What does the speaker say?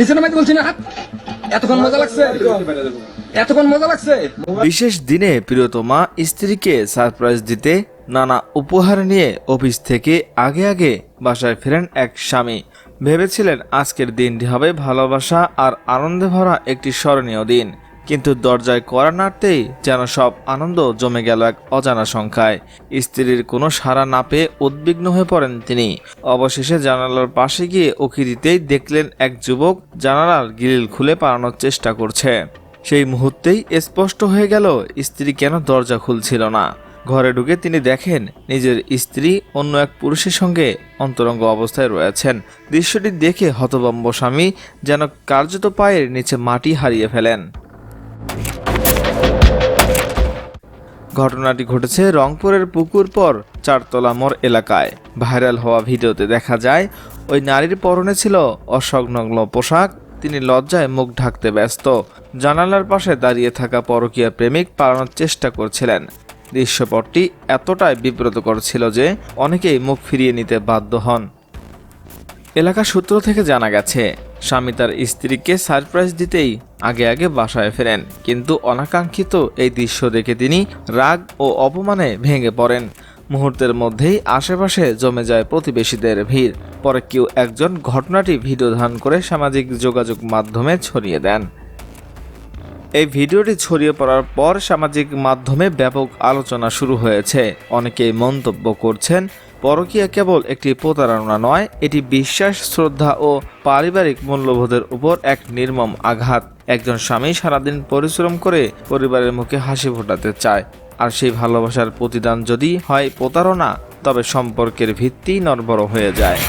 নিচে নামাইতে বলছি না? এতক্ষণ মজা লাগছে? এতক্ষণ মজা লাগছে? বিশেষ দিনে প্রিয়তমা স্ত্রীকে সারপ্রাইজ দিতে নানা উপহার নিয়ে অফিস থেকে আগে আগে বাসায় ফেরেন এক স্বামী। ভেবেছিলেন আজকের দিনটি হবে ভালোবাসা আর আনন্দে ভরা একটি স্মরণীয় দিন। কিন্তু দরজায় করা নাড়তেই যেন সব আনন্দ জমে গেল এক অজানা সংখ্যায়। স্ত্রীর কোনো সাড়া না পেয়ে উদ্বিগ্ন হয়ে পড়েন তিনি। অবশেষে জানালার পাশে গিয়ে উকি দিতেই দেখলেন এক যুবক জানালার গ্রিল খুলে পালানোর চেষ্টা করছে। সেই মুহূর্তেই স্পষ্ট হয়ে গেল, স্ত্রী কেন দরজা খুলছিল না। ঘরে ঢুকে তিনি দেখেন নিজের স্ত্রী অন্য এক পুরুষের সঙ্গে অন্তরঙ্গ অবস্থায় রয়েছেন। দৃশ্যটি দেখে হতবম্ব স্বামী যেন কার্যত পায়ের নিচে মাটি হারিয়ে ফেলেন। ঘটনাটি ঘটেছে রংপুরের পুকুর পর চারতলা মোড় এলাকায়। ভাইরাল হওয়া ভিডিওতে দেখা যায়, ওই নারীর পরনে ছিল অসংলগ্ন পোশাক, তিনি লজ্জায় মুখ ঢাকতে ব্যস্ত। জানালার পাশে দাঁড়িয়ে থাকা পরকীয়া প্রেমিক পালানোর চেষ্টা করছিলেন। দৃশ্যপটটি এতটাই বিব্রতকর ছিল যে, অনেকেই মুখ ফিরিয়ে নিতে বাধ্য হন। এলাকা সূত্র থেকে জানা গেছে, স্বামী তার স্ত্রীকে সারপ্রাইজ দিতেই আগে আগে বাসায় ফেরেন। কিন্তু অনাকাঙ্ক্ষিত এই দৃশ্য দেখে তিনি রাগ ও অপমানে ভেঙে পড়েন। মুহূর্তের মধ্যেই আশেপাশে জমে যায় প্রতিবেশীদের ভিড়। পরে কেউ একজন ঘটনাটি ভিডিও ধারণ করে সামাজিক যোগাযোগ মাধ্যমে ছড়িয়ে দেন। এই ভিডিওটি ছড়িয়ে পড়ার পর সামাজিক মাধ্যমে ব্যাপক আলোচনা শুরু হয়েছে। অনেকেই মন্তব্য করছেন পরকীয়া কেবল একটি প্রতারণা নয়, এটি বিশ্বাস, শ্রদ্ধা ও পারিবারিক মূল্যবোধের উপর এক নির্মম আঘাত। একজন স্বামী সারাদিন পরিশ্রম করে পরিবারের মুখে হাসি ফোটাতে চায়, আর সেই ভালোবাসার প্রতিদান যদি হয় প্রতারণা, তবে সম্পর্কের ভিত্তি নর্বর হয়ে যায়।